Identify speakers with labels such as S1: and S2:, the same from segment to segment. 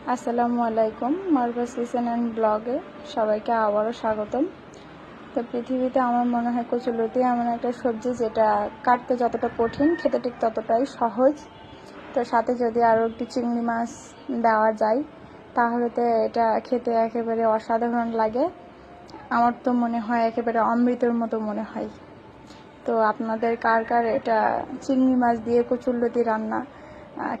S1: আসসালামু আলাইকুম মার্ভাস kitchen and ব্লগে সবাইকে আবারও স্বাগতম। তো পৃথিবীতে আমার মনে হয় কচুলতি এমন একটা সবজি যেটা কাটতে যতটা কঠিন, খেতে ঠিক ততটাই সহজ। তো সাথে যদি আরও একটু চিংড়ি মাছ দেওয়া যায়, তাহলে তো এটা খেতে একেবারে অসাধারণ লাগে। আমার তো মনে হয় একেবারে অমৃতের মতো মনে হয়। তো আপনাদের কার কার এটা চিংড়ি মাছ দিয়ে কচুরলতি রান্না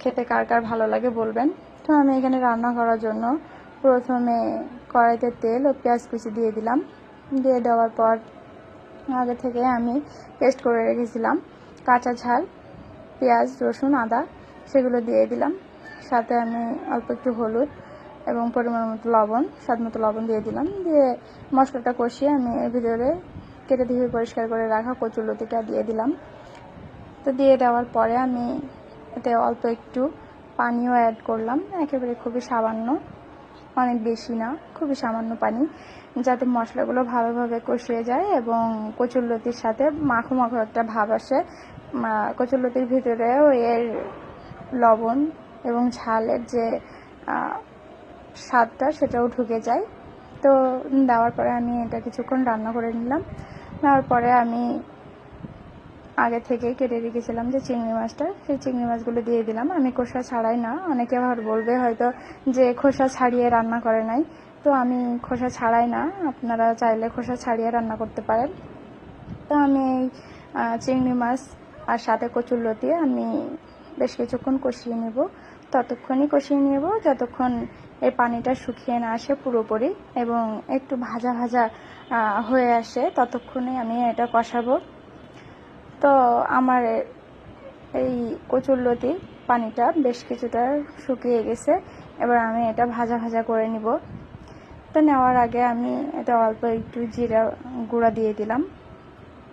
S1: খেতে কার কার ভালো লাগে বলবেন? তো আমি এখানে রান্না করার জন্য প্রথমে কড়াইতে তেল ও পেঁয়াজ কুচি দিয়ে দিলাম। দিয়ে দেওয়ার পর আগে থেকে আমি পেস্ট করে রেখেছিলাম। কাঁচা ঝাল, পেঁয়াজ, রসুন, আদা সেগুলো দিয়ে দিলাম। সাথে আমি অল্প একটু হলুদ এবং পরিমাণ মতো লবণ, স্বাদ মতো লবণ দিয়ে দিলাম। দিয়ে মশলাটা কষিয়ে আমি এর ভিতরে কেটে ধুয়ে পরিষ্কার করে রাখা কচুরলতিটা দিয়ে দিলাম। তো দিয়ে দেওয়ার পরে আমি এতে অল্প একটু পানিও অ্যাড করলাম। একেবারে খুবই সামান্য, অনেক বেশি না, খুবই সামান্য পানি, যাতে মশলাগুলো ভালোভাবে কষিয়ে যায় এবং কচুরলতির সাথে মাখো মাখো একটা ভাব আসে। কচুরলতির ভিতরেও এর লবণ এবং ঝালের যে স্বাদটা সেটাও ঢুকে যায়। তো দেওয়ার পরে আমি এটা কিছুক্ষণ রান্না করে নিলাম। নেওয়ার পরে আমি আগে থেকে কেটে রেখেছিলাম যে চিংড়ি মাছটা, সেই চিংড়ি মাছগুলো দিয়ে দিলাম। আমি খোসা ছাড়াই না, অনেকে আবার বলবে হয়তো যে খোসা ছাড়িয়ে রান্না করে নাই। তো আমি খোসা ছাড়াই না, আপনারা চাইলে খোসা ছাড়িয়ে রান্না করতে পারেন। তো আমি এই চিংড়ি মাছ আর সাথে কচুরলতি আমি বেশ কিছুক্ষণ কষিয়ে নেব। ততক্ষণই কষিয়ে নেব, যতক্ষণ এই পানিটা শুকিয়ে না আসে পুরোপুরি এবং একটু ভাজা ভাজা হয়ে আসে ততক্ষণে আমি এটা কষাবো। তো আমার এই কচুরলতি পানিটা বেশ কিছুটা শুকিয়ে গেছে। এবার আমি এটা ভাজা ভাজা করে নিব। তো নেওয়ার আগে আমি এটা অল্প একটু জিরা গুঁড়া দিয়ে দিলাম।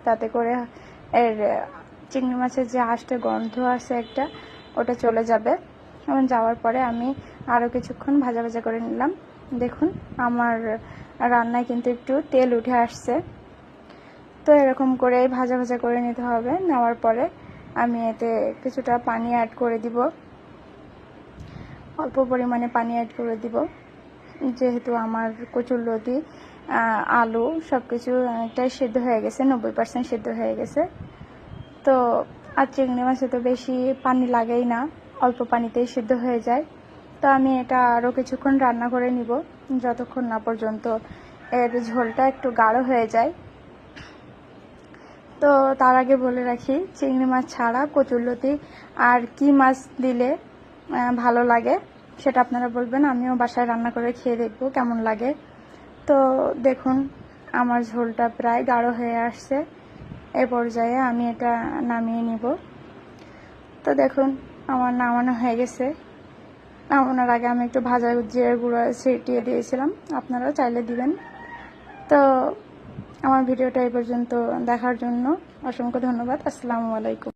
S1: তাতে করে এর চিংড়ি মাছের যে আঁশটা গন্ধ আছে একটা, ওটা চলে যাবে। এবং যাওয়ার পরে আমি আরও কিছুক্ষণ ভাজা ভাজা করে নিলাম। দেখুন, আমার রান্নায় কিন্তু একটু তেল উঠে আসছে। তো এরকম করে ভাজা ভাজা করে নিতে হবে। নেওয়ার পরে আমি এতে কিছুটা পানি অ্যাড করে দিব। অল্প পরিমাণে পানি অ্যাড করে দিব। যেহেতু আমার কচুরলতি আহ, আলু সব কিছু অনেকটাই সেদ্ধ হয়ে গেছে নব্বই পার্সেন্ট সেদ্ধ হয়ে গেছে। তো আর চিংড়ি মাছে তো বেশি পানি লাগেই না অল্প পানিতেই সিদ্ধ হয়ে যায়। তো আমি এটা আরও কিছুক্ষণ রান্না করে নিব যতক্ষণ না পর্যন্ত এর ঝোলটা একটু গাঢ় হয়ে যায়। তো তার আগে বলে রাখি, চিংড়ি মাছ ছাড়া কচুরলতি আর কি মাছ দিলে ভালো লাগে সেটা আপনারা বলবেন। আমিও বাসায় রান্না করে খেয়ে দেখব কেমন লাগে। তো দেখুন, আমার ঝোলটা প্রায় গাঢ় হয়ে আসছে। এ পর্যায়ে আমি এটা নামিয়ে নিব। তো দেখুন, আমার নামানো হয়ে গেছে। নামানোর আগে আমি একটু ভাজা জিরে গুঁড়ো ছিটিয়ে দিয়েছিলাম। আপনারাও চাইলে দিবেন। তো আমার ভিডিওটা এই পর্যন্ত দেখার জন্য অসংখ্য ধন্যবাদ। আসসালামু আলাইকুম।